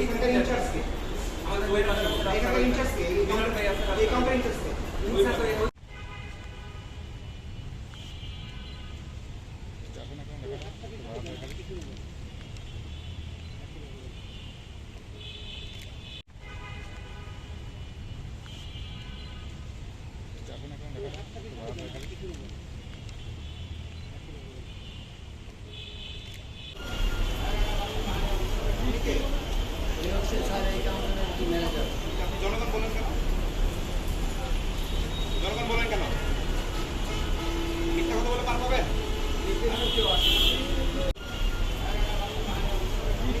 এখানকার ইনচার্জ কে এখানকার ইনচার্জ কে এই কাউন্টার ইনচার্জ কে যাব না কেন দেখা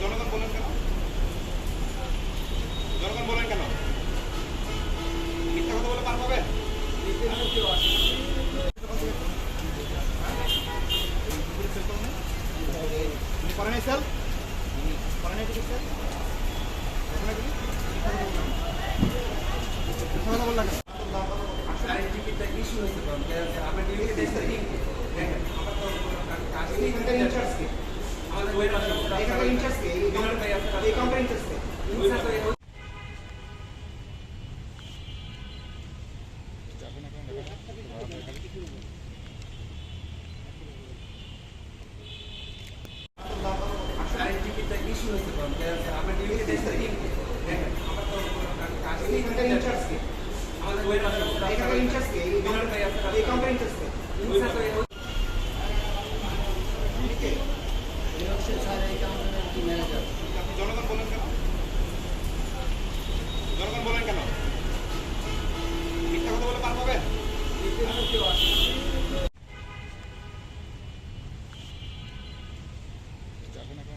জনগণ বলেন কেন? জনগণ বলেন কেন করেন স্যার করেন স্যার কথা বলা লাগে আমাদের ইন্টারেস্ট এই কাউন্টার ইন্টারেস্ট জনগণ বলেন কেন বলে পার পাবেন কেউ আসে যাবেন এখন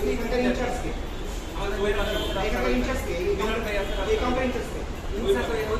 100 inches के 100 inches के 100 inches के